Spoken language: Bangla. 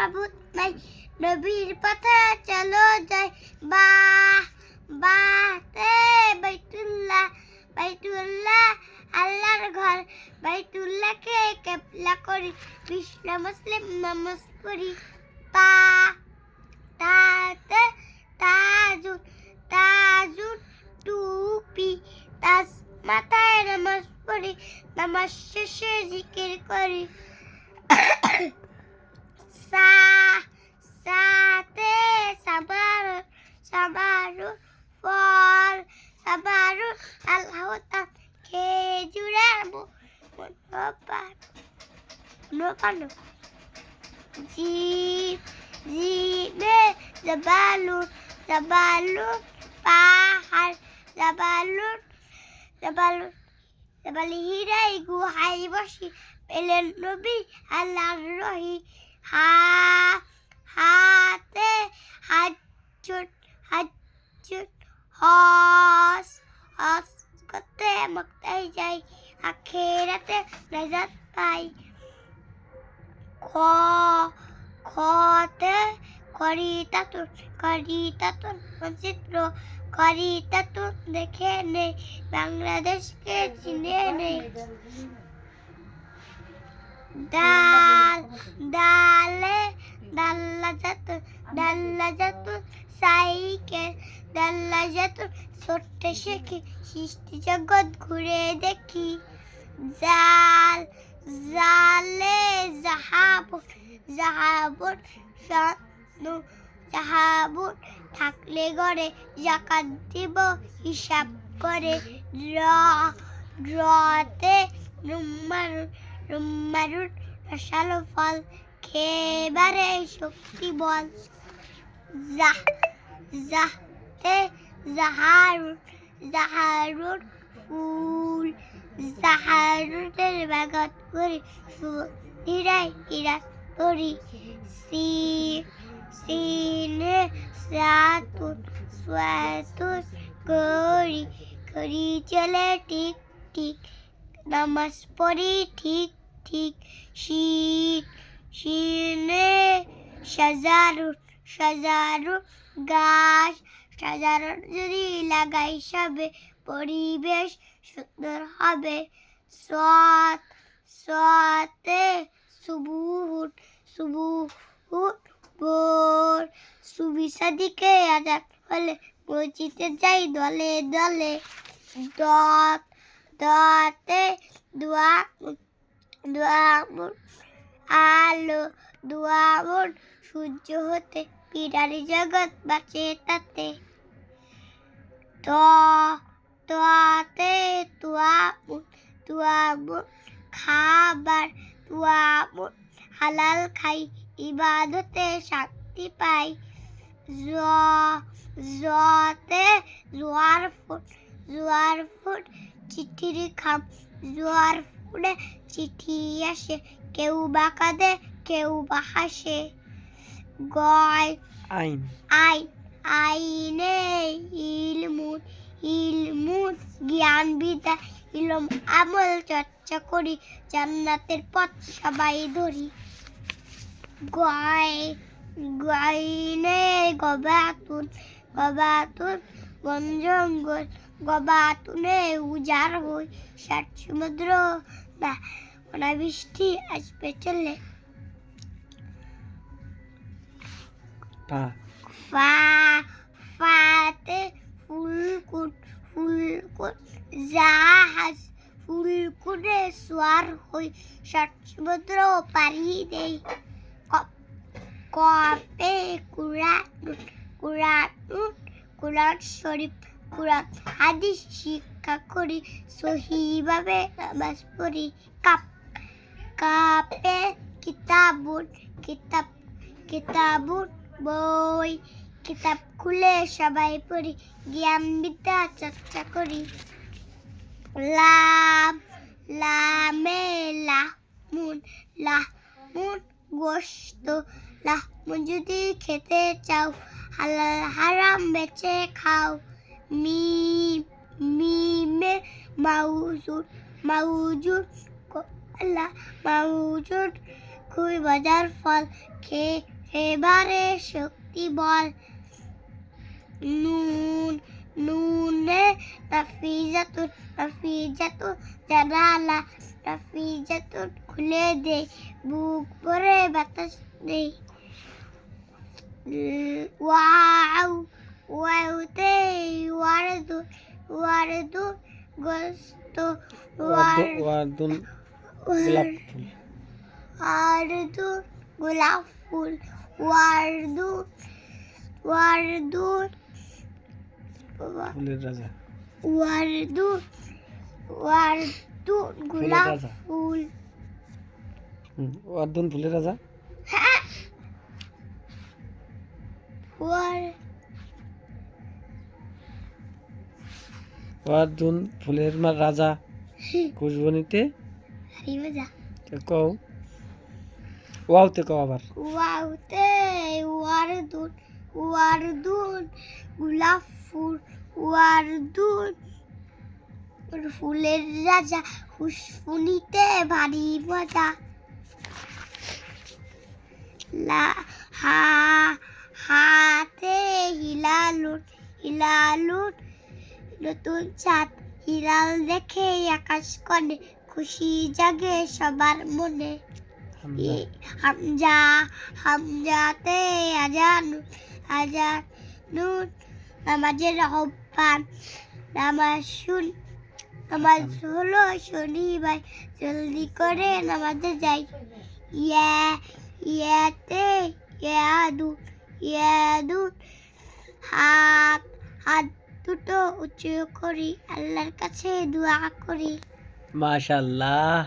মাবুদ নাই নবীর পথে চলো যাই। বা বাতে বাইতুল্লাহ বাইতুল্লাহ, আল্লাহর ঘর। বাইতুল্লাহকে কেবলা করি বিশ্ব মুসলিম নামাজ পড়ি তা তাতে তাজুন তাজুন টুপি তাজ মাথায় নামাজ পড়ি নামাজ শেষে জিকির করি। সা সাতে সাবার সাবারু ফল সাবারু আল্লাহ তা খেজুরের মনোপান মনোপান জি জিনে জাবালুন জাবালুন পাহাড় জাবালুন জাবালুন জাবাল হিরাই গুহাই বসি পেলেন নবী আল্লাহ রহি হা হাতে হাজুন হাজুন হস হস করতে মক্তাই যাই। আখেরাতে নাজাত পাই। খ খতে মানচিত্র করিতাতুন দেখে নেই বাংলাদেশকে চিনে নেই। ডাল ডালে জাতুন ডাল্লা জাতুন সাইকেল ডাল্লা জাতুন ছোট্ট শেখি সৃষ্টি জগৎ ঘুরে দেখি। জাল, জালে জাহাবুন জাহাবুন জাহাবুন থাকলে গড়ে জাকাত দিব, হিসাব করে র, রতে রুম্মারুন রুম্মারুন রসালো ফল, খেবারে শক্তি বল। জাহতে জাহারুন জাহারুন ফুল জাহারুনের বাগান করি নিরাই ইরাত করি সি সিনে সাতুন সাতুন করি করি চলে ঠিক ঠিক নামাজ পড়ি ঠিক ঠিক শীত শিনে সাজারুন সাজারুন গাছ সাজারুন যদি লাগাই সবে, পরিবেশ সুন্দর হবে। সৎ, সতে সুবুহুন সুবুহুন বোর সুবিসাদিকে আজাদ হলে, মসজিদে যাই দলে দলে। দত, দতে দোয়া দোয়ামুন আলো দোয়ামুন সূর্য হতে পিরারি জগৎ বাঁচে তাতে। তোয়াতে তোয়ামুন তোয়ামুন খাবার তোয়ামুন হালাল খাই, ইবাদতে শান্তি পাই। জতে জোয়ার ফুট জোয়ার ফুট চিঠির খাম জোয়ার ফুটে চিঠি আসে, কেউ বা কাঁদে কেউ বা হাসে গয় আইন। আইন আইনে ইলমুন ইলমুন জ্ঞান বিদ্যা ইলম আমল চর্চা করি জান্নাতের পথ সবাই ধরি। গয় গয়নে গবাতুন গবাতুন বন জঙ্গল গবাতুনে উজাড় হই ষাট সমুদ্র না অনাবৃষ্টি আসবে চলে। ফা, ফাতে ফুলকুট ফুলকুট, জাহাজ, ফুলকুটে সোয়ার হই ষাট সমুদ্র পাড়ি দেই। কপে কুরানুন কুরানুন কুরআন শরীফ কুরআন হাদিস শিক্ষা করি, সহিভাবে নামাজ পড়ি। কাপ, কাপে কিতাবুন, কিতাব, কিতাবুন বই, কিতাব খুলে সবাই পড়ি, জ্ঞান বিদ্যা চর্চা করি। লাম লামে লাহমুন লাহমুন গোস্ত লাহমুন যদি খেতে চাও, হালাল হারাম বেচে খাও। মিম মিমে মাউজুদ মাউজুদ আল্লাহ মাউজুদ, খুবই মজার ফল, খেয়ে এবারে শক্তি বল। নুন নুনে নাফিজাতুন নাফিজাতুন জানালা নাফিজাতুন খুলে দে বুক ভরে বাতাস নেই ওয়াও ওয়াউতে ওয়ারদু ওয়ারদু গোস্ত ওয়ার ওয়ার্দুন গোলাপ ফুল। ওয়ারদু গোলাপ ফুল ওয়ারদু ওয়ারদু ফুলের রাজা। ওয়ারদু ওয়ারদু গোলাপ। ফুল। ওয়ার্দুন ফুলের রাজা? ওয়ার ওয়ার্দুন ফুলের রাজা। খুশবনিতে? কও। ওয়াওতে কও আবার। ওয়াউতে ওয়ারদুন ওয়ারদুন গোলাপ ফুল ওয়ারদুন ফুলের রাজা হুসফুনিতে ভারী মজা। লা, হা, হাতে হিলালুন হিলালুন নতুন চাঁদ, হিলাল দেখে আকাশ কনে, খুশি জাগে সবার মনে। হামজা। হামজাতে আজান আজান নুন নামাজের আহ্বান নামাজ শুন নামাজ হলো শনিবার জলদি করে নামাজে যাই। ইয়া ইয়াতে ইয়াদু ইয়াদু হাত হাত দুটো উঁচু করি আল্লাহর কাছে দোয়া করি। মাশাল্লাহ